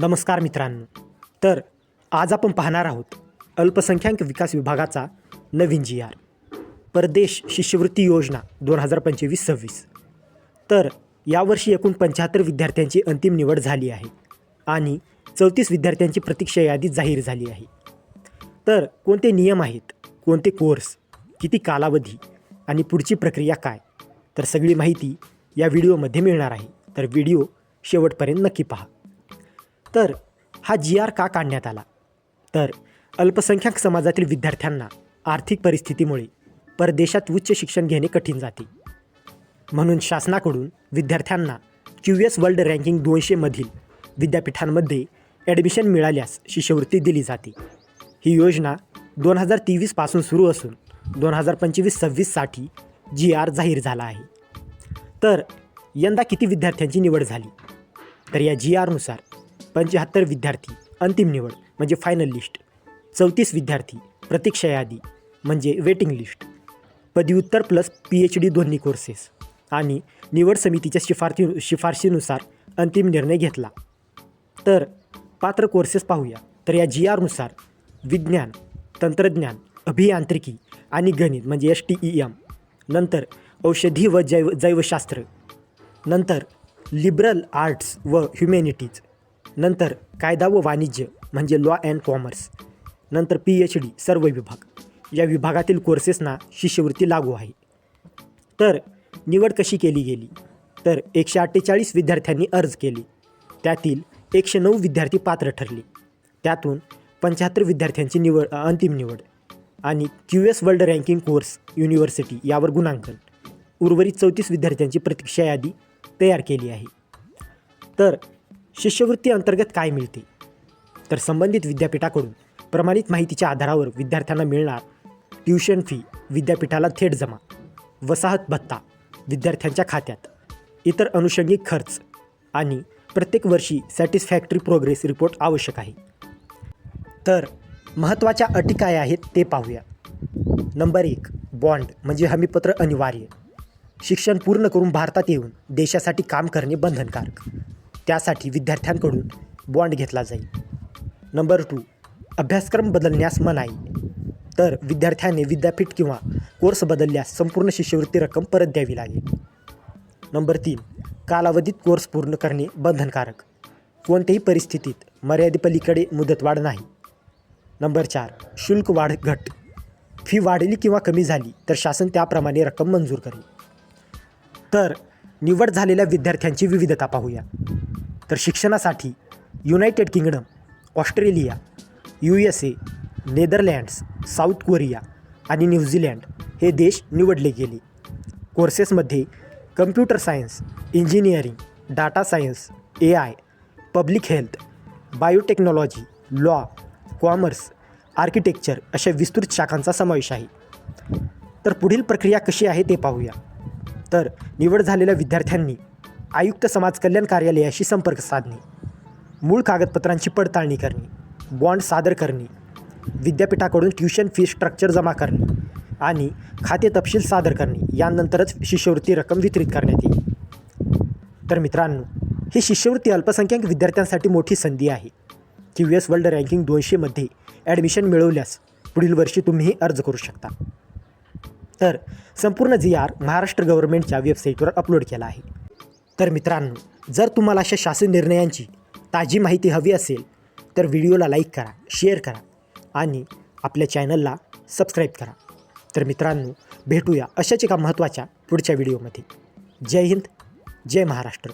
नमस्कार मित्रांनो. तर आज आपण पाहणार आहोत अल्पसंख्याक विकास विभागाचा नवीन जी आर परदेश शिष्यवृत्ती योजना दोन हजार पंचवीस सव्वीस. तर यावर्षी एकूण पंच्याहत्तर विद्यार्थ्यांची अंतिम निवड झाली आहे आणि चौतीस विद्यार्थ्यांची प्रतीक्षा यादी जाहीर झाली आहे. तर कोणते नियम आहेत कोणते कोर्स किती कालावधी आणि पुढची प्रक्रिया काय तर सगळी माहिती या व्हिडिओमध्ये मिळणार आहे. तर व्हिडिओ शेवटपर्यंत नक्की पहा. तर हा जी आर का काढण्यात आला? तर अल्पसंख्याक समाजातील विद्यार्थ्यांना आर्थिक परिस्थितीमुळे परदेशात उच्च शिक्षण घेणे कठीण जाते. म्हणून शासनाकडून विद्यार्थ्यांना क्यू एस वर्ल्ड रँकिंग दोनशेमधील विद्यापीठांमध्ये ॲडमिशन मिळाल्यास शिष्यवृत्ती दिली जाते. ही योजना दोन हजार तेवीसपासून सुरू असून दोन हजार पंचवीस सव्वीससाठी जी आर जाहीर झाला आहे. तर यंदा किती विद्यार्थ्यांची निवड झाली? तर या जी आरनुसार पंच्याहत्तर विद्यार्थी अंतिम निवड म्हणजे फायनल लिस्ट चौतीस विद्यार्थी प्रतीक्षा यादी म्हणजे वेटिंग लिस्ट पदव्युत्तर प्लस पी एच डी दोन्ही कोर्सेस आणि निवड समितीच्या शिफारती शिफारशीनुसार अंतिम निर्णय घेतला. तर पात्र कोर्सेस पाहूया. तर या जी आरनुसार विज्ञान तंत्रज्ञान अभियांत्रिकी आणि गणित म्हणजे एस टी ई एम नंतर औषधी व जैव जैवशास्त्र. नंतर लिबरल आर्ट्स व ह्युमॅनिटीज नंतर कायदा व वाणिज्य म्हणजे लॉ अँड कॉमर्स नंतर पी एच डी सर्व विभाग. या विभागातील कोर्सेसना शिष्यवृत्ती लागू आहे. तर निवड कशी केली गेली? तर एकशे अठ्ठेचाळीस विद्यार्थ्यांनी अर्ज केले. त्यातील एकशे नऊ विद्यार्थी पात्र ठरले. त्यातून पंच्याहत्तर विद्यार्थ्यांची निवड अंतिम निवड. आणि Q S world ranking course university यावर गुणांकन. उर्वरित चौतीस विद्यार्थ्यांची प्रतीक्षा यादी तयार केली आहे. तर शिष्यवृत्ती अंतर्गत काय मिळते? तर संबंधित विद्यापीठाकडून प्रमाणित माहितीच्या आधारावर विद्यार्थ्यांना मिळणार ट्युशन फी विद्यापीठाला थेट जमा वसाहत भत्ता विद्यार्थ्यांच्या खात्यात इतर अनुषंगिक खर्च आणि प्रत्येक वर्षी सॅटिस्फॅक्टरी प्रोग्रेस रिपोर्ट आवश्यक आहे. तर महत्त्वाच्या अटी काय आहेत ते पाहूया. नंबर एक बॉन्ड म्हणजे हमीपत्र अनिवार्य. शिक्षण पूर्ण करून भारतात येऊन देशासाठी काम करणे बंधनकारक. त्यासाठी विद्यार्थ्यांकडून बॉन्ड घेतला जाईल. नंबर टू अभ्यासक्रम बदलण्यास मनाई. तर विद्यार्थ्याने विद्यापीठ किंवा कोर्स बदलल्यास संपूर्ण शिष्यवृत्ती रक्कम परत द्यावी लागेल. नंबर तीन कालावधीत कोर्स पूर्ण करणे बंधनकारक. कोणत्याही परिस्थितीत मर्यादेपलीकडे मुदतवाढ नाही. नंबर चार शुल्क वाढ घट. फी वाढली किंवा कमी झाली तर शासन त्याप्रमाणे रक्कम मंजूर करेल. तर निवड झालेल्या विद्यार्थ्यांची विविधता पाहूया. तर शिक्षणासाठी United Kingdom Australia U S A Netherlands South Korea आणि न्यूझीलँड हे देश निवडले गेले. कोर्सेसमध्ये computer science engineering data science A I public health biotechnology law commerce architecture अशा विस्तृत शाखांचा समावेश आहे. तर पुढील प्रक्रिया कशी आहे ते पाहूया. तर निवड झालेल्या विद्यार्थ्यांनी आयुक्त समाज कल्याण कार्यालयाशी संपर्क साधणे मूळ कागदपत्रांची पडताळणी करणे बॉन्ड सादर करणे विद्यापीठाकडून ट्युशन फी स्ट्रक्चर जमा करणे आणि खाते तपशील सादर करणे यानंतरच शिष्यवृत्ती रक्कम वितरित करण्यात येईल. तर मित्रांनो ही शिष्यवृत्ती अल्पसंख्याक विद्यार्थ्यांसाठी मोठी संधी आहे. क्यू एस वर्ल्ड रँकिंग दोनशेमध्ये ॲडमिशन मिळवल्यास पुढील वर्षी तुम्हीही अर्ज करू शकता. तर संपूर्ण जी आर महाराष्ट्र गव्हर्नमेंटच्या वेबसाईटवर अपलोड केला आहे. तर मित्रांनो जर तुम्हाला अशा शासन निर्णयांची ताजी माहिती हवी असेल तर व्हिडिओला लाईक करा शेअर करा आणि आपल्या चॅनलला सबस्क्राईब करा. तर मित्रांनो भेटूया अशाच एका महत्त्वाच्या पुढच्या व्हिडिओमध्ये. जय हिंद जय महाराष्ट्र.